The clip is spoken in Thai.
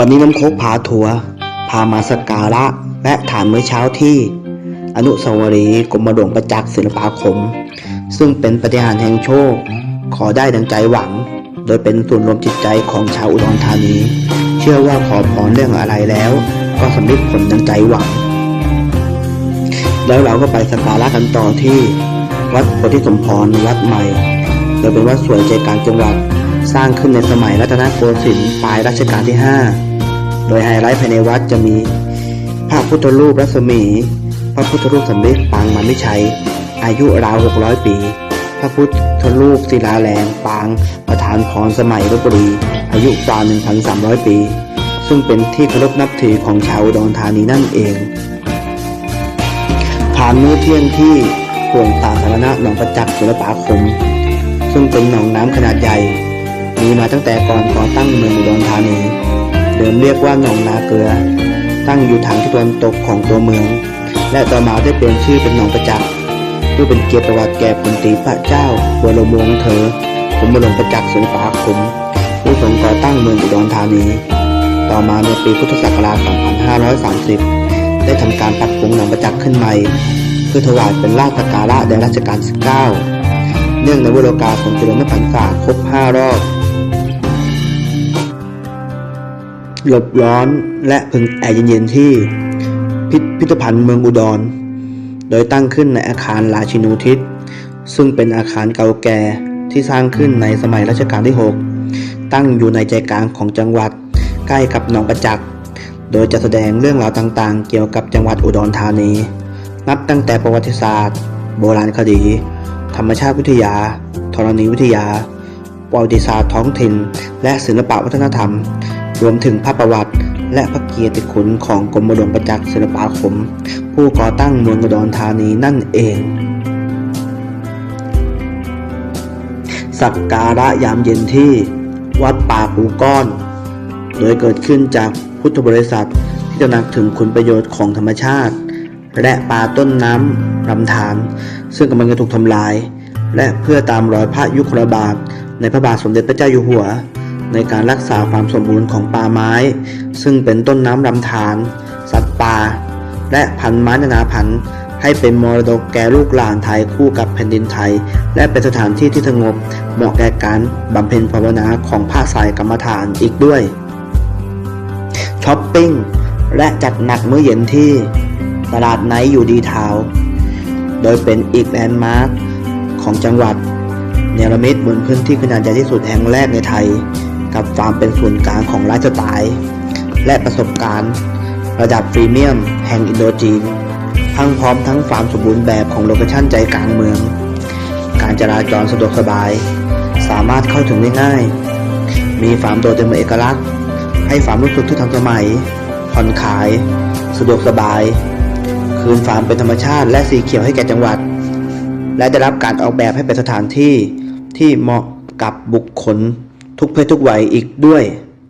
วันนี้น้ำโคกพาทัวร์พามาสกการะและถามมื้อเช้าที่ อนุสาวรีย์กรมหลวงประจักษ์ศิลปาคม ซึ่งเป็นปฏิหารแห่งโชค ขอได้ดังใจหวัง โดยเป็นส่วนรวมจิตใจของชาวอุดรธานี เชื่อว่าขอพรเรื่องอะไรแล้ว ก็สำเร็จผลดังใจหวัง แล้วเราก็ไปสกการะกันต่อที่วัดโพธิสมพรวัดใหม่ โดยเป็นวัดสวยใจกลางจังหวัด สร้างขึ้นในสมัยรัตนโกสินทร์ปลายรัชกาลที่ 5 โดยไฮไลท์ภายในวัดจะมีพระพุทธรูปรัศมี พระพุทธรูปสำร็จปางมันไม่ใช้อายุราว 600 ปี พระพุทธรูปศิลาแรงปางประธานพรสมัยลบบุรี อายุกว่า1,300 ปี ซึ่งเป็นที่เคารพนับถือของชาวดอุดรธานีนั่นเองผ่านมื้อเที่ยงที่ห่วงตาสาธารณะหนองประจักษ์ศิลปาคม ซึ่งเป็นหนองน้ำขนาดใหญ่ มีมาตั้งแต่ก่อนก่อตั้งเมืองอุดรธานี เรียกว่าหนองนาเกลือ ตั้งอยู่ทางทิศตะวันตกของตัวเมือง และต่อมาได้เปลี่ยนชื่อเป็นหนองประจักษ์เพื่อเป็นเกียรติประวัติแก่พลตีพระเจ้าวรวงศ์เถอกรมหลวงประจักษ์ศิลปาคมผู้ทรงก่อตั้งเมืองอุดรธานี ต่อมาในปีพุทธศักราช 2530 ได้ทำการปรับปรุงหนองประจักษ์ขึ้นใหม่เพื่อถวายเป็นราชการะแด่รัชกาลที่9เนื่องในวโรกาสของเจริญพระพรรษาครบ 5 รอบ หลบร้อนและพึงแอร์เย็นๆที่พิพิธภัณฑ์เมืองอุดร โดยตั้งขึ้นในอาคารราชินูทิศ ซึ่งเป็นอาคารเก่าแก่ที่สร้างขึ้นในสมัยรัชกาลที่ 6 ตั้งอยู่ในใจกลางของจังหวัดใกล้กับหนองประจักษ์ โดยจะแสดงเรื่องราวต่างๆ เกี่ยวกับจังหวัดอุดรธานี นับตั้งแต่ประวัติศาสตร์ โบราณคดี ธรรมชาติวิทยา ธรณีวิทยา ประวัติศาสตร์ท้องถิ่น และศิลปวัฒนธรรม รวมถึงพระประวัติและพระเกียรติคุณของกรมหลวงประจักษ์ศิลปาคม ผู้ก่อตั้งเมืองอุดรธานีนั่นเอง สักการะยามเย็นที่วัดป่าปูก้อน โดยเกิดขึ้นจากพุทธบริษัทที่ตระหนักถึงคุณประโยชน์ของธรรมชาติ และป่าต้นน้ำลำธารซึ่งกำลังจะถูกทำลาย และเพื่อตามรอยพระยุคลบาทในพระบาทสมเด็จพระเจ้าอยู่หัว ในการรักษาความสมบูรณ์ของป่าไม้ ซึ่งเป็นต้นน้ำลำธารสัตว์ป่า และพันธุ์ไม้นานาพันธุ์ให้เป็นมรดกแก่ลูกหลานไทยคู่กับแผ่นดินไทย และเป็นสถานที่ที่สงบเหมาะแก่การบำเพ็ญภาวนาของภาคสายกรรมฐานอีกด้วยช้อปปิ้งและจัดหนักมื้อเย็นที่ตลาดไนท์อยู่ดีทาวโดยเป็นอีกแลนด์มาร์คของจังหวัด เนรมิตบนพื้นที่ขนาดใหญ่ที่สุดแห่งแรกในไทยับฟาร์มเป็นศูนย์กลางของไลฟ์สไตล์และประสบการณ์ระดับพรีเมียมแห่งอินโดจีน ทั้งพร้อมทั้งฟาร์มสมบูรณ์แบบของโลเคชั่นใจกลางเมือง การจราจรสะดวกสบาย สามารถเข้าถึงได้ง่าย มีฟาร์มโดเด่นเป็นเอกลักษณ์ ให้ฟาร์มรู้สึกที่ทันสมัย ผ่อนคลาย สะดวกสบาย คืนฟาร์มเป็นธรรมชาติ และสีเขียวให้แก่จังหวัด และได้รับการออกแบบให้เป็นสถานที่ที่เหมาะกับบุคคล ทุกเพศทุกวัยอีกด้วย